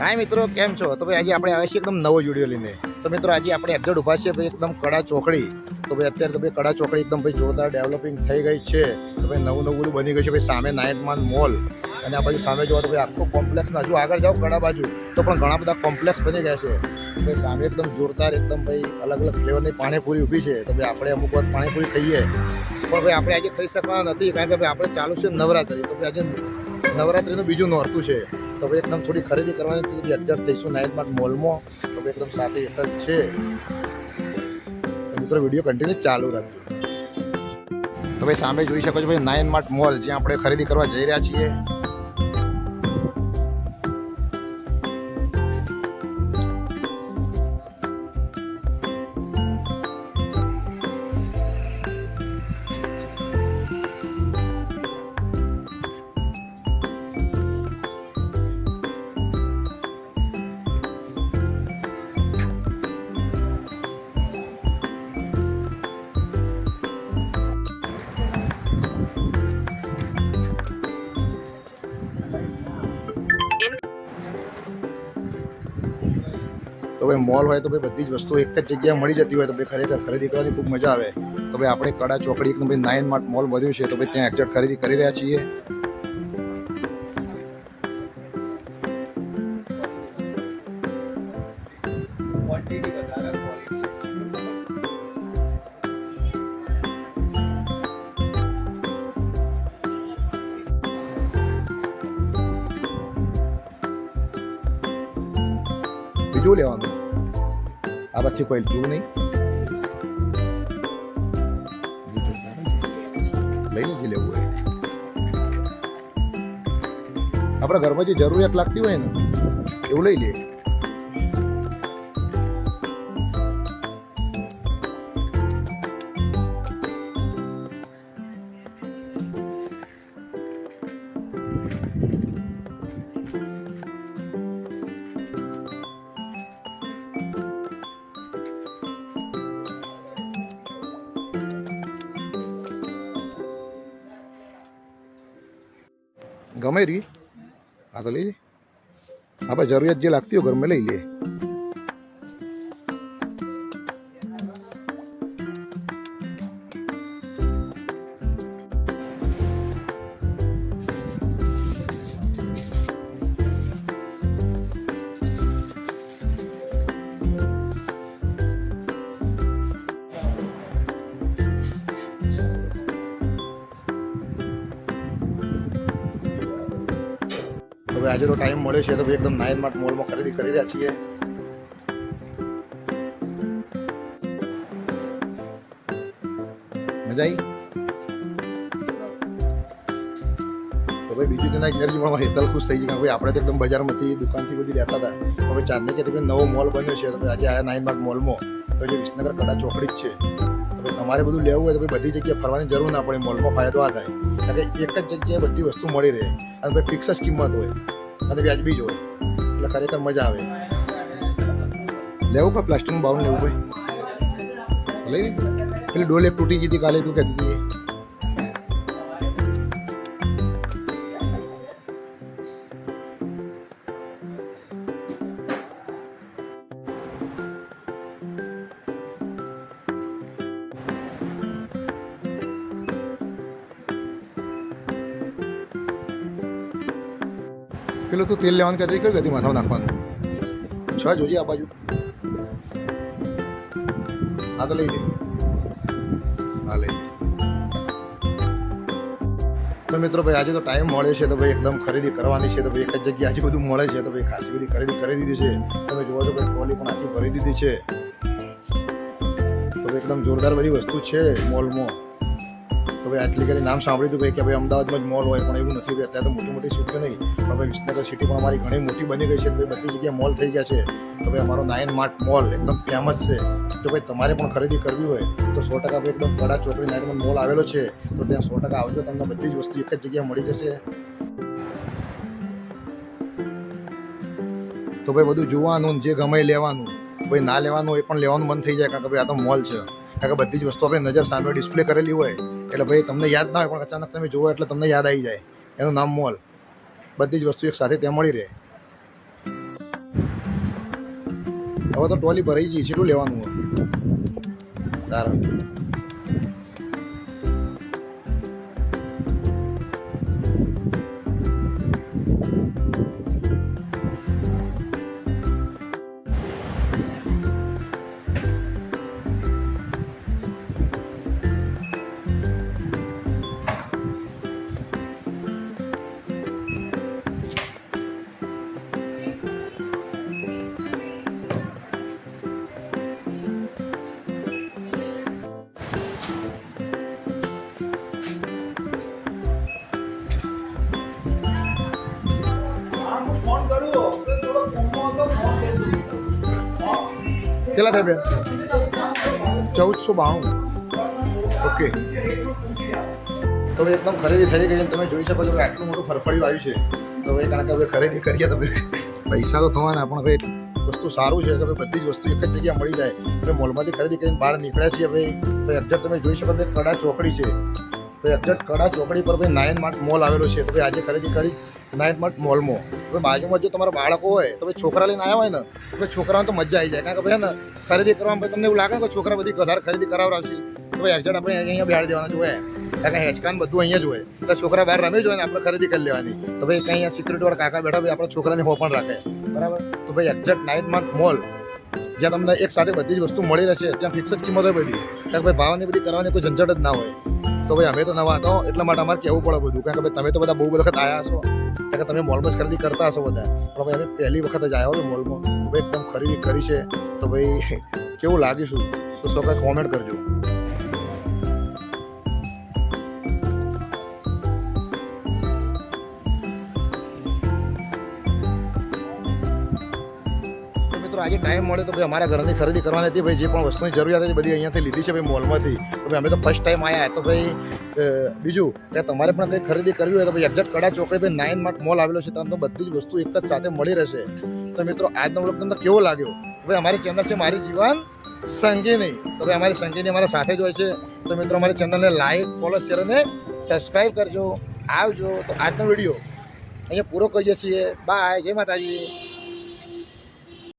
હાય મિત્રો, કેમ છો? તો ભાઈ આજે આપણે આવ્યા છીએ એકદમ નવો વીડિયો લઈને. તો મિત્રો, આજે આપણે એક્ઝેટ ઊભા છીએ ભાઈ એકદમ કડા ચોકડી તો ભાઈ અત્યારે તો ભાઈ કડા ચોકડી એકદમ ભાઈ જોરદાર ડેવલપિંગ થઈ ગઈ છે. તો ભાઈ નવું નવું બધું બની ગયું છે ભાઈ સામે નાઇટમાન મોલ અને આ બાજુ સામે જોવા તો ભાઈ આખું કોમ્પ્લેક્સ હજુ આગળ જાઓ કડા બાજુ, તો પણ ઘણા બધા કોમ્પ્લેક્સ બની ગયા છે. ભાઈ સામે એકદમ જોરદાર એકદમ ભાઈ અલગ અલગ ફ્લેવરની પાણીપુરી ઊભી છે. તો ભાઈ આપણે અમુક વાર પાણીપુરી ખાઈએ. પણ ભાઈ આપણે આજે ખાઈ શકવાના નથી, કારણ કે ભાઈ આપણે ચાલુ છે નવરાત્રી. તો ભાઈ આજે નવરાત્રીનું બીજું નોરતું છે. તો હવે એકદમ થોડી ખરીદી કરવાની તો ભાઈ એડજસ્ટ થઈશું નાઇટ માર્ટ મોલમાં. તો એકદમ સાથે એક જ છે. મિત્રો, વીડિયો કન્ટિન્યુ ચાલુ રાખજો. તો ભાઈ સામે જોઈ શકો છો ભાઈ નાઇન માર્ટ મોલ, જ્યાં આપણે ખરીદી કરવા જઈ રહ્યા છીએ. તો ભાઈ મોલ હોય તો ભાઈ બધી જ વસ્તુ એક જ જગ્યાએ મળી જતી હોય તો ભાઈ ખરેખર ખરીદી કરવાની ખૂબ મજા આવે. તો ભાઈ આપણે કડા ચોકડી એકદમ ભાઈ નાઇન માર્ટ મોલ બધું છે તો ભાઈ ત્યાં એક્ઝેક્ટ ખરીદી કરી રહ્યા છીએ. બીજું લેવાનું. આ પછી કોઈ પીવું નહીં લઈ લેજે લેવું હોય આપણા ઘરમાં જે જરૂરિયાત લાગતી હોય ને એવું લઈ લે ગમે રહી આ તો લઈ આપણે જરૂરિયાત જે લાગતી હોય ઘરમાં લઈ લે. તો આજનો ટાઈમ મળ્યો છે તો એકદમ નાઇન માર્ટ મોલમાં ખરીદી કરી રહ્યા છીએ. મજા આવી તો ભાઈ બીજી તેના ઘેર જીવનમાં હેતલ ખુશ થઈ ગઈ. ભાઈ આપણે તો એકદમ બજારમાંથી દુકાનથી બધી લેતા હતા. હવે ચાંદને કે નવો મોલ બન્યો છે. તો આજે આયા નાઇન માર્ટ મોલમાં. જે વિસનગર કડા ચોકડી જ છે. તમારે બધું લેવું હોય તો ભાઈ બધી જગ્યાએ ફરવાની જરૂર ના પડે, મોલમાં ફાયદો આ થાય. કારણ કે એક જ જગ્યાએ બધી વસ્તુ મળી રહે. અને ભાઈ ફિક્સ જ કિંમત હોય. અને વ્યાજબી જ હોય. એટલે ખરેખર મજા આવે. લેવું કા પ્લાસ્ટિકનું બાઉલ લેવું ભાઈ લઈ. પેલી ડોલે તૂટી ગઈ હતી કાલે તું કહેતી હતી. પેલું તું તેલ લેવાનું કહેતી કઈ ગતિ માથામાં નાખવાનું. છ, જોજે આ બાજુ. હા તો લઈ લે. હા લઈ તો મિત્રો ભાઈ, આજે તો ટાઈમ મળે છે તો ભાઈ એકદમ ખરીદી કરવાની છે તો ભાઈ એક જ જગ્યાએ આજે બધું મળે છે તો ભાઈ ખાસી બધી ખરીદી કરી દીધી છે. તમે જોવો છો ભાઈ ટ્રોલી પણ આખી ભરી દીધી છે. તો એકદમ જોરદાર બધી વસ્તુ છે મોલમાં ભાઈ આટલી કરી નામ સાંભળ્યું હતું કે ભાઈ અમદાવાદમાં જ મોલ હોય, પણ એવું નથી. અત્યારે તો મોટી મોટી સિટીઓ નહીં. ભાઈ વિસનગર સિટી પણ અમારી ઘણી મોટી બની ગઈ છે ભાઈ બધી જગ્યાએ મોલ થઈ ગયા છે. તો ભાઈ અમારો નાઇન માર્ટ મોલ એકદમ ફેમસ છે. તો ભાઈ તમારે પણ ખરીદી કરવી હોય, તો સો ટકા ભાઈ એકદમ કડા ચોકડી નાઇનમાં મોલ આવેલો છે. તો ત્યાં સો ટકા આવજો, તમને બધી જ વસ્તુ એક જ જગ્યાએ મળી જશે. તો ભાઈ બધું જોવાનું જે ગમે લેવાનું. ભાઈ ના લેવાનું એ પણ લેવાનું મન થઈ જાય, કારણ કે ભાઈ આ તો મોલ છે. કારણ કે બધી જ વસ્તુ આપણે નજર સામે ડિસ્પ્લે કરેલી હોય. એટલે ભાઈ તમને યાદ ના હોય, પણ અચાનક તમે જુઓ એટલે તમને યાદ આવી જાય. એનું નામ મોલ. બધી જ વસ્તુ એક સાથે ત્યાં મળી રહે. હવે તો ટોલી ભરાઈ ગઈ છે શું લેવાનું તારા. કેટલા થાય બેન? ચૌદસો બાણું ઓકે. તો એકદમ ખરીદી થઈ ગઈ તમે જોઈ શકો છો કે આટલું મોટું ફરફડિયું આવ્યું છે. તો હવે કારણ કે હવે ખરીદી કરીએ તો પૈસા તો થવાના, પણ હવે વસ્તુ સારું છે. તમે બધી જ વસ્તુ એક જ જગ્યાએ મળી જાય. હવે મોલમાંથી ખરીદી કરીને બહાર નીકળ્યા છીએ. હવે અત્યારે તમે જોઈ શકો કે કડા ચોકડી છે. તો એક્ઝેક્ટ કડા ચોકડી પર ભાઈ નાઇન માર્ટ મોલ આવેલો છે. તો ભાઈ આજે ખરીદી કરી નાઇન માર્ટ મોલમાં હવે બાજુમાં જો તમારા બાળકો હોય, તો ભાઈ છોકરા લઈને આવ્યા હોય ને, તો ભાઈ છોકરાઓને તો મજા આવી જાય. કારણ કે ભાઈ ને, ખરીદી કરવામાં ભાઈ તમને એવું લાગે કે છોકરા બધી વધારે ખરીદી કરાવડાવશે. તો ભાઈ એક્ઝેક્ટ આપણે અહીંયા બેહાડી દેવાના જોઈએ કારણ કે હેચકાન બધું અહીંયા જ હોય. એટલે છોકરા બહાર રમી જ હોય ને, આપણે ખરીદી કરી લેવાની. તો ભાઈ કંઈ અહીંયા સિક્યુરિટી વાળા કાકા બેઠા ભાઈ આપણા છોકરાને હો પણ રાખે. બરાબર? તો ભાઈ એક્ઝેક્ટ નાઇટ માર્ટ મોલ જ્યાં તમને એક સાથે બધી જ વસ્તુ મળી રહેશે, ત્યાં ફિક્સ જ કિંમત હોય બધી. કારણ કે ભાઈ ભાવની બધી કરવાની કોઈ ઝંઝટ જ ના હોય. તો ભાઈ અમે તો નવા હતા એટલા માટે અમારે કહેવું પડે બધું. કારણ કે ભાઈ તમે તો બધા બહુ વખત આવ્યા હશો. કારણ કે તમે મોલમાં જ ખરીદી કરતા હશો બધા. પણ ભાઈ અમે પહેલી વખત જ આવ્યા હોય મોલમાં. તો ભાઈ એકદમ ખરીદી કરી છે. તો ભાઈ કેવું લાગીશું તો સૌ કોમેન્ટ કરજો. મિત્રો આજે ટાઈમ મળે તો ભાઈ અમારા ઘરની ખરીદી કરવાની હતી, ભાઈ જે પણ વસ્તુની જરૂરિયાત હતી બધી અહીંયાથી લીધી છે ભાઈ મોલમાંથી. તો ભાઈ અમે તો ફર્સ્ટ ટાઈમ આવ્યા તો ભાઈ બીજું કે તમારે પણ કંઈ ખરીદી કરવી હોય તો ભાઈ એક્ઝેક્ટ કડા ચોકડી ભાઈ નાઇન માર્ટ મોલ આવેલો છે, ત્યાં તો બધી જ વસ્તુ એક જ સાથે મળી રહેશે. તો મિત્રો, આજનો બ્લોગ તમને કેવો લાગ્યો? ભાઈ અમારી ચેનલ છે મારી જીવન સંગીની. તો ભાઈ અમારી સંગીની અમારા સાથે જ હોય છે. તો મિત્રો, અમારી ચેનલને લાઈક ફોલો શેર અને સબસ્ક્રાઈબ કરજો. આવજો. તો આજનો વીડિયો અહીંયા પૂરો કરીએ છીએ. બાય જય માતાજી.